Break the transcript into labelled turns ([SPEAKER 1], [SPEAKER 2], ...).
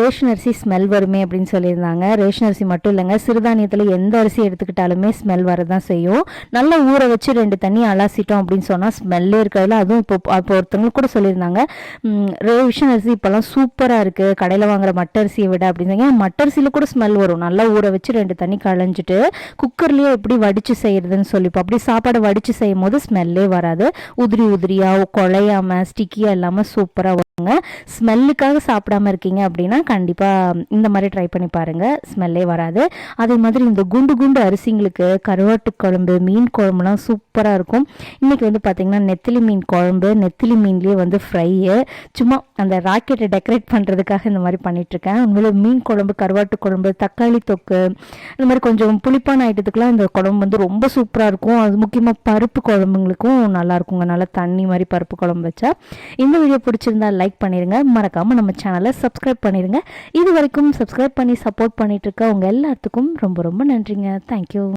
[SPEAKER 1] Ration அரிசி smell வருமே அப்படின்னு சொல்லியிருந்தாங்க. ரேஷன் அரிசி மட்டும் இல்லைங்க சிறுதானியத்தில் எந்த அரிசி எடுத்துக்கிட்டாலுமே ஸ்மெல் வரதான் செய்யும். நல்லா ஊற வச்சு ரெண்டு தண்ணி அலாசிட்டோம் அப்படின்னு சொன்னால் ஸ்மெல்லே இருக்கிறதுல அதுவும் இப்போ இப்போ ஒருத்தவங்களுக்கு கூட சொல்லியிருந்தாங்க. ரேஷன் அரிசி இப்போல்லாம் சூப்பராக இருக்குது கடையில் வாங்குற மட்டரிசியை விட அப்படின்னு மட்டரிசியில் கூட ஸ்மெல் வரும். நல்லா ஊற வச்சு ரெண்டு தண்ணி களைஞ்சிட்டு குக்கர்லேயே எப்படி வடித்து செய்கிறதுன்னு சொல்லிப்போம். அப்படி சாப்பாடு வடித்து செய்யும் போது ஸ்மெல்லே வராது. உதிரி உதிரியாக குழையாமல் ஸ்டிக்கியாக இல்லாமல் சூப்பராக ஸ்மெல்லுக்காக சாப்பிடாம இருக்கீங்க அப்படின்னா கண்டிப்பாக இந்த மாதிரி ட்ரை பண்ணி பாருங்கள் ஸ்மெல்லே வராது. அதே மாதிரி இந்த குண்டு குண்டு அரிசிங்களுக்கு கருவாட்டு குழம்பு மீன் குழம்புலாம் சூப்பராக இருக்கும். இன்றைக்கி வந்து பார்த்திங்கன்னா நெத்திலி மீன் குழம்பு நெத்திலி மீன்லேயே வந்து ஃப்ரையு சும்மா அந்த ராக்கெட்டை டெக்கரேட் பண்ணுறதுக்காக இந்த மாதிரி பண்ணிகிட்ருக்கேன் உண்மையில் மீன் குழம்பு கருவாட்டு குழம்பு தக்காளி தொக்கு இந்த மாதிரி கொஞ்சம் புளிப்பான ஐட்டத்துக்குலாம் இந்த குழம்பு வந்து ரொம்ப சூப்பராக இருக்கும். அது முக்கியமாக பருப்பு குழம்புங்களுக்கும் நல்லாயிருக்குங்க நல்லா தண்ணி மாதிரி பருப்பு குழம்பு வச்சா. இந்த வீடியோ பிடிச்சிருந்தா லைக் பண்ணிடுங்க மறக்காமல் நம்ம சேனலை சப்ஸ்கிரைப் பண்ணிடுங்க இது வரைக்கும் சப்ஸ்கிரைப் பண்ணி சப்போர்ட் பண்ணிகிட்ருக்க உங்கள் எல்லாத்துக்கும் ரொம்ப ரொம்ப நன்றிங்க. தேங்க்யூ